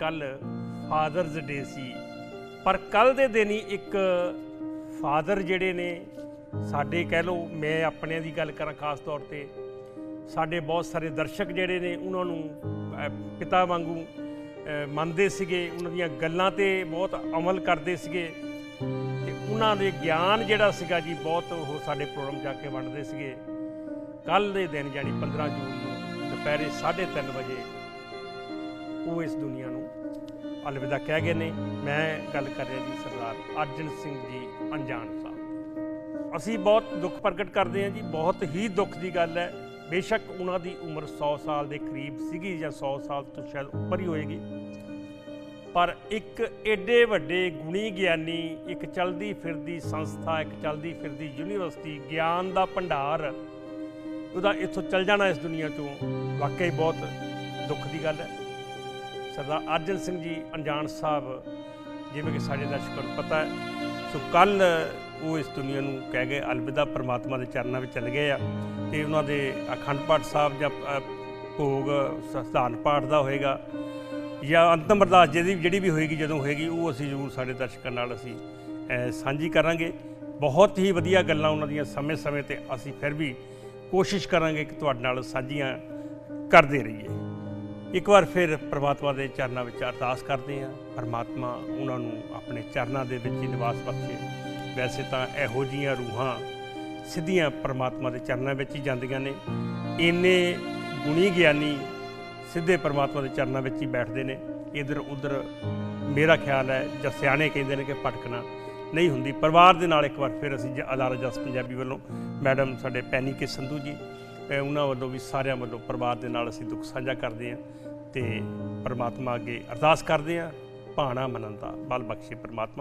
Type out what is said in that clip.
ਕੱਲ ਫਾਦਰਸ ਡੇ ਸੀ। ਪਰ ਕੱਲ ਦੇ ਦਿਨ ਹੀ ਇੱਕ ਫਾਦਰ ਜਿਹੜੇ ਨੇ, ਸਾਡੇ ਕਹਿ ਲਓ, ਮੈਂ ਆਪਣਿਆਂ ਦੀ ਗੱਲ ਕਰਾਂ ਖਾਸ ਤੌਰ ਤੇ, ਸਾਡੇ ਬਹੁਤ ਸਾਰੇ ਦਰਸ਼ਕ ਜਿਹੜੇ ਨੇ, ਉਹਨਾਂ ਨੂੰ ਪਿਤਾ ਵਾਂਗੂ ਮੰਨਦੇ ਸੀਗੇ, ਉਹਨਾਂ ਦੀਆਂ ਗੱਲਾਂ ਤੇ ਬਹੁਤ ਅਮਲ ਕਰਦੇ ਸੀਗੇ। ਤੇ ਉਹਨਾਂ ਦੇ ਗਿਆਨ ਜਿਹੜਾ ਸੀਗਾ ਜੀ, ਬਹੁਤ ਉਹ ਸਾਡੇ ਪ੍ਰੋਗਰਾਮ ਜਾ ਕੇ ਵੰਡਦੇ ਸੀਗੇ। ਕੱਲ ਦੇ ਦਿਨ, ਯਾਨੀ 15 ਜੂਨ ਨੂੰ, ਦੁਪਹਿਰੇ 3:30 ਵਜੇ ਉਹ ਇਸ ਦੁਨੀਆ ਨੂੰ ਅਲਵਿਦਾ ਕਹਿ ਗਏ ਨੇ। ਮੈਂ ਗੱਲ ਕਰ ਰਿਹਾ ਜੀ ਸਰਦਾਰ ਅਰਜਨ ਸਿੰਘ ਜੀ ਅਣਜਾਣ ਸਾਹਿਬ। ਅਸੀਂ ਬਹੁਤ ਦੁੱਖ ਪ੍ਰਗਟ ਕਰਦੇ ਹਾਂ ਜੀ, ਬਹੁਤ ਹੀ ਦੁੱਖ ਦੀ ਗੱਲ ਹੈ। ਬੇਸ਼ੱਕ ਉਹਨਾਂ ਦੀ ਉਮਰ 100 ਸਾਲ ਦੇ ਕਰੀਬ ਸੀਗੀ ਜਾਂ 100 ਸਾਲ ਤੋਂ ਸ਼ਾਇਦ ਉੱਪਰ ਹੀ ਹੋਏਗੀ। ਪਰ ਇੱਕ ਏਡੇ ਵੱਡੇ ਗੁਣੀ ਗਿਆਨੀ, ਇੱਕ ਚਲਦੀ ਫਿਰਦੀ ਸੰਸਥਾ, ਇੱਕ ਚਲਦੀ ਫਿਰਦੀ ਯੂਨੀਵਰਸਿਟੀ, ਗਿਆਨ ਦਾ ਭੰਡਾਰ, ਉਹਦਾ ਇੱਥੋਂ ਚੱਲ ਜਾਣਾ ਇਸ ਦੁਨੀਆ 'ਚੋਂ। ਵਾਕਈ ਬਹੁਤ ਦੁੱਖ ਦੀ ਗੱਲ ਹੈ। ਸਰਦਾਰ ਅਰਜਨ ਸਿੰਘ ਜੀ ਅਣਜਾਣ ਸਾਹਿਬ, ਜਿਵੇਂ ਕਿ ਸਾਡੇ ਦਰਸ਼ਕਾਂ ਨੂੰ ਪਤਾ ਹੈ, ਸੋ ਕੱਲ ਉਹ ਇਸ ਦੁਨੀਆ ਨੂੰ ਕਹਿ ਗਏ, ਅਲਵਿਦਾ ਪਰਮਾਤਮਾ ਦੇ ਚਰਨਾਂ ਵਿੱਚ ਚਲੇ ਗਏ ਆ, ਤੇ ਉਹਨਾਂ ਦੇ ਅਖੰਡ ਪਾਠ ਸਾਹਿਬ ਜਾਂ ਭੋਗ ਸਥਾਨ ਪਾਠ ਦਾ ਹੋਏਗਾ, ਜਾਂ ਅੰਤਮ ਅਰਦਾਸ ਜਿਹਦੀ ਜਿਹੜੀ ਵੀ ਹੋਏਗੀ, ਜਦੋਂ ਹੋਏਗੀ, ਉਹ ਅਸੀਂ ਜ਼ਰੂਰ ਸਾਡੇ ਦਰਸ਼ਕਾਂ ਨਾਲ ਅਸੀਂ ਸਾਂਝੀ ਕਰਾਂਗੇ। ਬਹੁਤ ਹੀ ਵਧੀਆ ਗੱਲਾਂ ਉਹਨਾਂ ਦੀਆਂ ਸਮੇਂ-ਸਮੇਂ ਤੇ ਅਸੀਂ ਫਿਰ ਵੀ ਕੋਸ਼ਿਸ਼ ਕਰਾਂਗੇ ਕਿ ਤੁਹਾਡੇ ਨਾਲ ਸਾਂਝੀਆਂ ਕਰਦੇ ਰਹੀਏ। ਇੱਕ ਵਾਰ ਫਿਰ ਪ੍ਰਮਾਤਮਾ ਦੇ ਚਰਨਾਂ ਵਿੱਚ ਅਰਦਾਸ ਕਰਦੇ ਹਾਂ। ਪ੍ਰਮਾਤਮਾ ਉਹਨਾਂ ਨੂੰ ਆਪਣੇ ਚਰਨਾਂ ਦੇ ਵਿੱਚ ਹੀ ਨਿਵਾਸ ਬਖਸ਼ੇ। ਵੈਸੇ ਤਾਂ ਇਹੋ ਜੀਆਂ ਰੂਹਾਂ ਸਿੱਧੀਆਂ ਪ੍ਰਮਾਤਮਾ ਦੇ ਚਰਨਾਂ ਵਿੱਚ ਹੀ ਜਾਂਦੀਆਂ ਨੇ। ਇੰਨੇ ਗੁਣੀ ਗਿਆਨੀ ਸਿੱਧੇ ਪ੍ਰਮਾਤਮਾ ਦੇ ਚਰਨਾਂ ਵਿੱਚ ਹੀ ਬੈਠਦੇ ਨੇ। ਇਧਰ ਉਧਰ ਮੇਰਾ ਖਿਆਲ ਹੈ ਜਾਂ ਸਿਆਣੇ ਕਹਿੰਦੇ ਨੇ ਕਿ ਭਟਕਣਾ ਨਹੀਂ ਹੁੰਦੀ। ਪਰਿਵਾਰ ਦੇ ਨਾਲ ਇੱਕ ਵਾਰ ਫਿਰ ਅਸੀਂ ਜ- ਅਦਾਰਾ ਜਸ ਪੰਜਾਬੀ ਵੱਲੋਂ ਮੈਡਮ ਸਾਡੇ ਪੈਨੀ ਕੇ ਸੰਧੂ ਜੀ ਉਹਨਾਂ ਵੱਲੋਂ ਵੀ ਸਾਰਿਆਂ ਵੱਲੋਂ ਪਰਿਵਾਰ ਦੇ ਨਾਲ ਅਸੀਂ ਦੁੱਖ ਸਾਂਝਾ ਕਰਦੇ ਹਾਂ ਤੇ ਪਰਮਾਤਮਾ ਅੱਗੇ ਅਰਦਾਸ ਕਰਦੇ ਹਾਂ, ਭਾਣਾ ਮੰਨਣ ਦਾ ਬਲ ਬਖਸ਼ੇ ਪਰਮਾਤਮਾ।